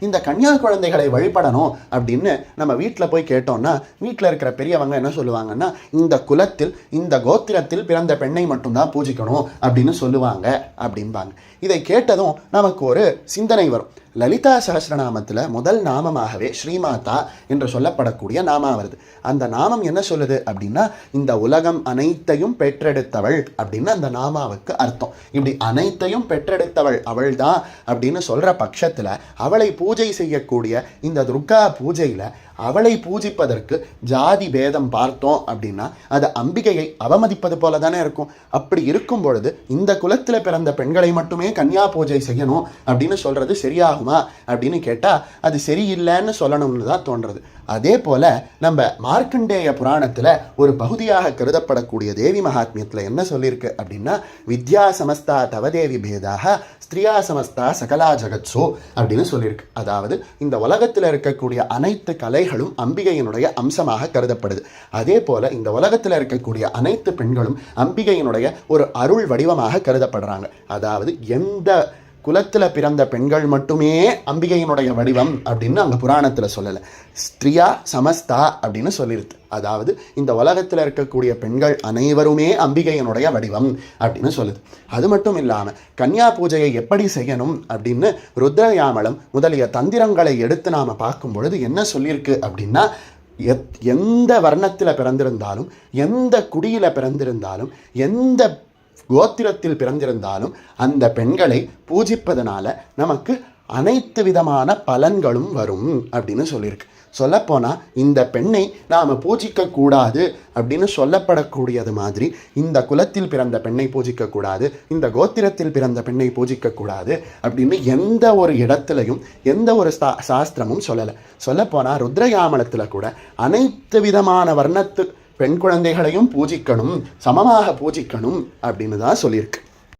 இந்த கன்னியா குழந்தைகளை வழிபடணும் அப்படின்னு நம்ம வீட்டில் போய் கேட்டோம்னா வீட்டில் இருக்கிற பெரியவங்க என்ன சொல்லுவாங்கன்னா இந்த குலத்தில் இந்த கோத்திரத்தில் பிறந்த பெண்ணை மட்டும்தான் பூஜிக்கணும் அப்படின்னு சொல்லுவாங்க அப்படிம்பாங்க. இதை கேட்டதும் நமக்கு ஒரு சிந்தனை வரும். லலிதா சகஸ்ரநாமத்தில் முதல் நாமமாகவே ஸ்ரீமாதா என்று சொல்லப்படக்கூடிய நாமா வருது. அந்த நாமம் என்ன சொல்லுது அப்படின்னா இந்த உலகம் அனைத்தையும் பெற்றெடுத்தவள் அப்படின்னு அந்த நாமாவுக்கு அர்த்தம். இப்படி அனைத்தையும் பெற்றெடுத்தவள் அவள்தான் அப்படின்னு சொல்கிற பட்சத்தில் அவளை பூஜை செய்யக்கூடிய இந்த துர்கா பூஜையில் அவளை பூஜிப்பதற்கு ஜாதி பேதம் பார்த்தோம் அப்படின்னா அது அம்பிகையை அவமதிப்பது போல தானே இருக்கும். அப்படி இருக்கும் பொழுது இந்த குலத்தில் பிறந்த பெண்களை மட்டுமே கன்னியா பூஜை செய்யணும் அப்படின்னு சொல்றது சரியாகுமா அப்படின்னு கேட்டால் அது சரியில்லைன்னு சொல்லணும்னு தான் தோன்றது. அதே போல நம்ம மார்க்கண்டேய புராணத்தில் ஒரு பகுதியாக கருதப்படக்கூடிய தேவி மகாத்மியத்தில் என்ன சொல்லியிருக்கு அப்படின்னா வித்யா சமஸ்தா தவதேவி பேதாக ஸ்திரியா சமஸ்தா சகலா ஜகத்சோ அப்படின்னு சொல்லியிருக்கு அதாவது இந்த உலகத்தில் இருக்கக்கூடிய அனைத்து கலைகளும் அம்பிகையினுடைய அம்சமாக கருதப்படுது. அதே போல இந்த உலகத்தில் இருக்கக்கூடிய அனைத்து பெண்களும் அம்பிகையினுடைய ஒரு அருள் வடிவமாக கருதப்படுறாங்க. அதாவது எந்த குலத்தில் பிறந்த பெண்கள் மட்டுமே அம்பிகையினுடைய வடிவம் அப்படின்னு அங்கே புராணத்தில் சொல்லலை. ஸ்திரியா சமஸ்தா அப்படின்னு சொல்லியிருக்கு அதாவது இந்த உலகத்தில் இருக்கக்கூடிய பெண்கள் அனைவருமே அம்பிகையினுடைய வடிவம் அப்படின்னு சொல்லுது. அது மட்டும் இல்லாமல் கன்னியா பூஜையை எப்படி செய்யணும் அப்படின்னு ருத்ரயாமலம் முதலிய தந்திரங்களை எடுத்து நாம் பார்க்கும் பொழுது என்ன சொல்லியிருக்கு அப்படின்னா எத் எந்த வர்ணத்தில் பிறந்திருந்தாலும் எந்த குடியில் பிறந்திருந்தாலும் எந்த கோத்திரத்தில் பிறந்திருந்தாலும் அந்த பெண்களை பூஜிப்பதனால நமக்கு அனைத்து விதமான பலன்களும் வரும் அப்படின்னு சொல்லியிருக்கு. சொல்லப்போனால் இந்த பெண்ணை நாம் பூஜிக்கக்கூடாது அப்படின்னு சொல்லப்படக்கூடியது மாதிரி இந்த குலத்தில் பிறந்த பெண்ணை பூஜிக்க கூடாது இந்த கோத்திரத்தில் பிறந்த பெண்ணை பூஜிக்கக்கூடாது அப்படின்னு எந்த ஒரு இடத்துலையும் எந்த ஒரு சா சாஸ்திரமும் சொல்லலை. சொல்லப்போனால் ருத்ரயாமலத்தில் கூட அனைத்து விதமான வர்ணத்து பெண் குழந்தைகளையும் பூஜிக்கணும் சமமாக பூஜிக்கணும் அப்படின்னு தான் சொல்லியிருக்கு.